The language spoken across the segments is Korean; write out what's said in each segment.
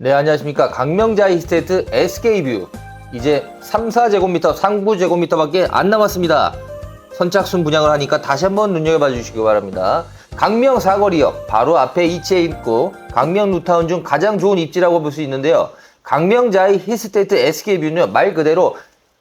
네, 안녕하십니까. 강명자 이스테이트 SK뷰. 이제 3, 4제곱미터, 상부 제곱미터밖에 안 남았습니다. 선착순 분양을 하니까 다시 한번 눈여겨봐 주시기 바랍니다. 강명 사거리역 바로 앞에 위치해 있고 강명 루타운 중 가장 좋은 입지라고 볼 수 있는데요. 강명자이 히스테이트 SK뷰는 말 그대로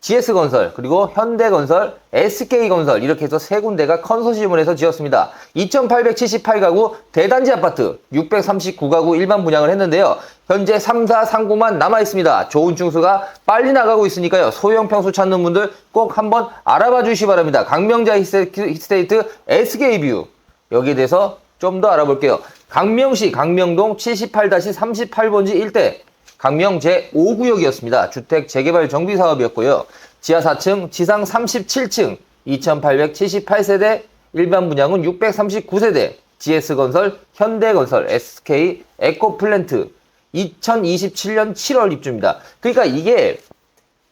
GS건설 그리고 현대건설, SK건설 이렇게 해서 세 군데가 컨소시엄을 해서 지었습니다. 2,878가구 대단지 아파트 639가구 일반 분양을 했는데요. 현재 3, 4 상구만 남아 있습니다. 좋은 층수가 빨리 나가고 있으니까요. 소형 평수 찾는 분들 꼭 한번 알아봐 주시기 바랍니다. 강명자 히스테이트 SK뷰 여기에 대해서 좀 더 알아볼게요. 강명시 강명동 78-38번지 일대 강명 제5구역이었습니다. 주택 재개발 정비 사업이었고요. 지하 4층, 지상 37층, 2878세대, 일반 분양은 639세대, GS건설, 현대건설, SK, 에코플랜트, 2027년 7월 입주입니다. 그러니까 이게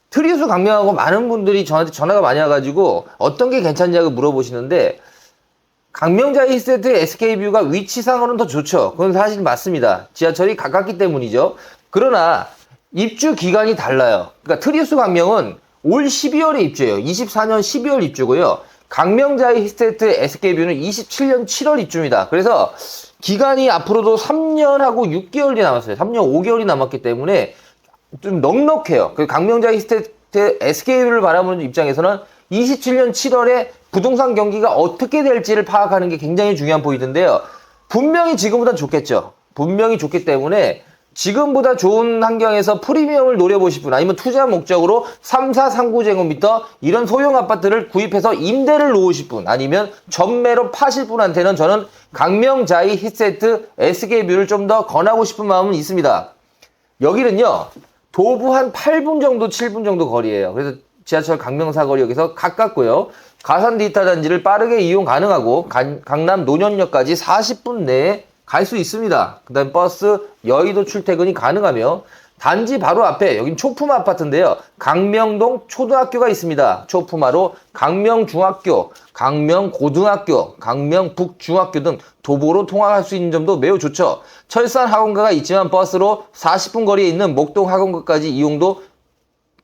트리우스 강명하고 많은 분들이 저한테 전화가 많이 와가지고 어떤 게 괜찮냐고 물어보시는데 강명자 히스테이트 SK뷰가 위치상으로는 더 좋죠. 그건 사실 맞습니다. 지하철이 가깝기 때문이죠. 그러나 입주 기간이 달라요. 그러니까 트리우스 강명은 올 12월에 입주해요. 24년 12월 입주고요. 강명자의 히스테이트 SK뷰는 27년 7월 입주입니다. 그래서 기간이 앞으로도 3년하고 6개월이 남았어요. 3년 5개월이 남았기 때문에 좀 넉넉해요. 그 강명자 히스테이트 SK뷰를 바라보는 입장에서는 27년 7월에 부동산 경기가 어떻게 될지를 파악하는 게 굉장히 중요한 포인트인데요. 분명히 지금보다 좋겠죠. 분명히 좋기 때문에 지금보다 좋은 환경에서 프리미엄을 노려보실 분 아니면 투자 목적으로 3, 4, 3, 9제곱미터 이런 소형 아파트를 구입해서 임대를 놓으실 분 아니면 전매로 파실 분한테는 저는 강명자이 히세트 SK뷰를 좀 더 권하고 싶은 마음은 있습니다. 여기는요 도부 한 8분 정도 7분 정도 거리예요. 그래서 지하철 강명사거리역에서 가깝고요. 가산 디지털 단지를 빠르게 이용 가능하고 간- 강남 노년역까지 40분 내에 갈 수 있습니다. 그 다음 버스 여의도 출퇴근이 가능하며 단지 바로 앞에 여긴 초품화 아파트인데요. 강명동 초등학교가 있습니다. 초품화로 강명중학교, 강명고등학교, 강명북중학교 등 도보로 통학할 수 있는 점도 매우 좋죠. 철산 학원가가 있지만 버스로 40분 거리에 있는 목동 학원가까지 이용도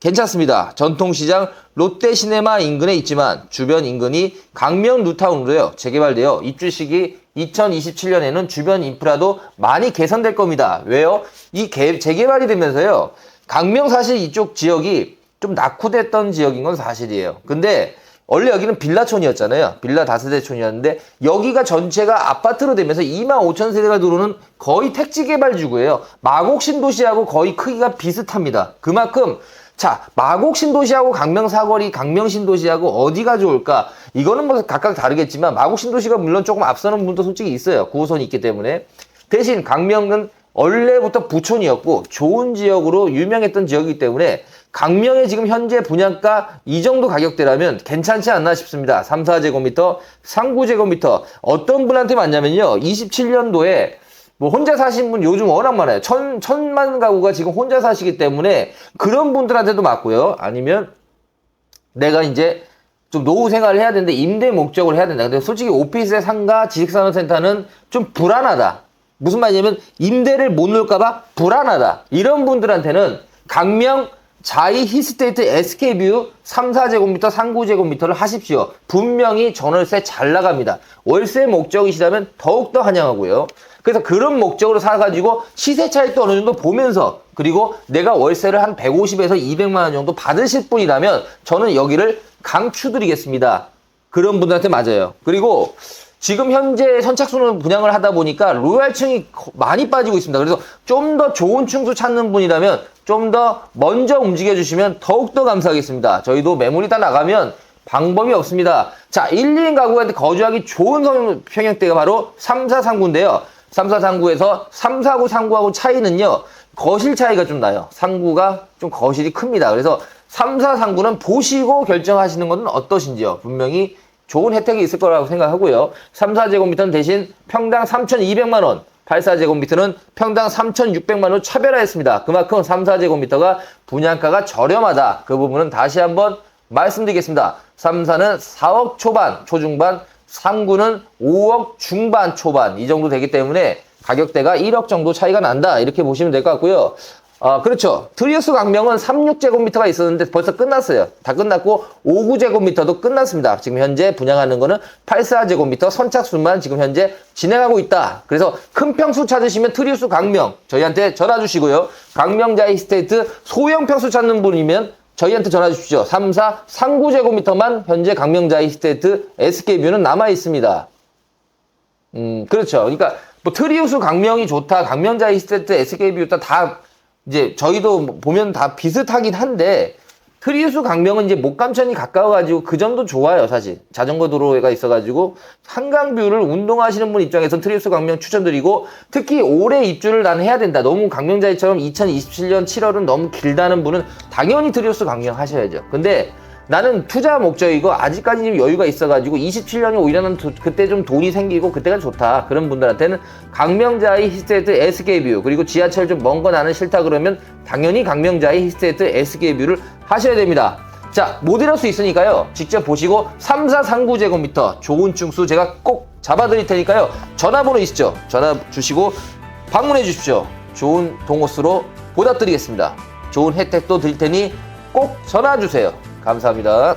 괜찮습니다. 전통시장 롯데시네마 인근에 있지만 주변 인근이 강명 루타운으로요 재개발되어 입주 시기 2027년에는 주변 인프라도 많이 개선될 겁니다. 왜요? 이 개- 재개발이 되면서요 강명 사실 이쪽 지역이 좀 낙후됐던 지역인 건 사실이에요. 근데 원래 여기는 빌라촌이었잖아요. 빌라 다세대촌이었는데 여기가 전체가 아파트로 되면서 2만 5천 세대가 들어오는 거의 택지 개발지구예요. 마곡 신도시하고 거의 크기가 비슷합니다. 그만큼 자 마곡 신도시하고 강명 사거리, 강명 신도시하고 어디가 좋을까? 이거는 뭐 각각 다르겠지만 마곡 신도시가 물론 조금 앞서는 분도 솔직히 있어요. 9호선이 있기 때문에 대신 강명은 원래부터 부촌이었고 좋은 지역으로 유명했던 지역이기 때문에 강명의 지금 현재 분양가 이 정도 가격대라면 괜찮지 않나 싶습니다. 3, 4제곱미터, 3, 9제곱미터 어떤 분한테 맞냐면요. 27년도에 뭐 혼자 사신 분 요즘 워낙 많아요. 천, 천만 가구가 지금 혼자 사시기 때문에 그런 분들한테도 맞고요. 아니면 내가 이제 좀 노후 생활을 해야 되는데 임대 목적으로 해야 된다. 근데 솔직히 오피스의 상가 지식산업센터는 좀 불안하다. 무슨 말이냐면 임대를 못 놓을까봐 불안하다. 이런 분들한테는 강명 자이 히스테이트 SK뷰 3, 4제곱미터, 3, 9제곱미터를 하십시오. 분명히 전월세 잘 나갑니다. 월세 목적이시다면 더욱더 환영하고요. 그래서 그런 목적으로 사가지고 시세 차익도 어느 정도 보면서 그리고 내가 월세를 한 150에서 200만 원 정도 받으실 분이라면 저는 여기를 강추드리겠습니다. 그런 분들한테 맞아요. 그리고 지금 현재 선착순을 분양을 하다 보니까 로얄층이 거- 많이 빠지고 있습니다. 그래서 좀 더 좋은 층수 찾는 분이라면 좀 더 먼저 움직여 주시면 더욱더 감사하겠습니다. 저희도 매물이 다 나가면 방법이 없습니다. 자, 1, 2인 가구한테 거주하기 좋은 성- 평형대가 바로 3, 4, 3구인데요. 3, 4, 3구에서 3, 4, 9, 3구하고 차이는요. 거실 차이가 좀 나요. 3구가 좀 거실이 큽니다. 그래서 3, 4, 3구는 보시고 결정하시는 것은 어떠신지요? 분명히 좋은 혜택이 있을 거라고 생각하고요. 3, 4제곱미터는 대신 평당 3,200만 원, 8, 4제곱미터는 평당 3,600만 원 차별화했습니다. 그만큼 3, 4제곱미터가 분양가가 저렴하다. 그 부분은 다시 한번 말씀드리겠습니다. 3, 4는 4억 초반, 초중반, 3구는 5억 중반, 초반 이 정도 되기 때문에 가격대가 1억 정도 차이가 난다. 이렇게 보시면 될 것 같고요. 아, 그렇죠. 트리우스 강명은 36제곱미터가 있었는데 벌써 끝났어요. 다 끝났고 59제곱미터도 끝났습니다. 지금 현재 분양하는 거는 84제곱미터 선착순만 지금 현재 진행하고 있다. 그래서 큰 평수 찾으시면 트리우스 강명 저희한테 전화 주시고요. 강명자 이스테이트 소형 평수 찾는 분이면 저희한테 전화 주십시오. 3, 4, 39제곱미터만 현재 강명자 이스테이트 SK뷰는 남아 있습니다. 음, 그렇죠. 그러니까 뭐 트리우스 강명이 좋다, 강명자 이스테이트 SK뷰 좋다 다 이제 저희도 뭐 보면 다 비슷하긴 한데 트리우스 강명은 이제 목감천이 가까워가지고 그 점도 좋아요 사실. 자전거 도로가 있어가지고 한강 뷰를 운동하시는 분 입장에선 트리우스 강명 추천드리고 특히 올해 입주를 나는 해야 된다. 너무 강명자이처럼 2027년 7월은 너무 길다는 분은 당연히 트리우스 강명 하셔야죠. 근데 나는 투자 목적이고 아직까지 좀 여유가 있어가지고 27년이 오히려 는 그때 좀 돈이 생기고 그때가 좋다. 그런 분들한테는 강명자의 히스테이트 SK뷰 그리고 지하철 좀 먼 거 나는 싫다 그러면 당연히 강명자의 히스테이트 SK뷰를 하셔야 됩니다. 자 모델할 수 있으니까요. 직접 보시고 3, 4, 3, 9제곱미터 좋은 층수 제가 꼭 잡아드릴 테니까요. 전화번호 있죠? 전화 주시고 방문해 주십시오. 좋은 동호수로 보답드리겠습니다. 좋은 혜택도 드릴 테니 꼭 전화 주세요 감사합니다.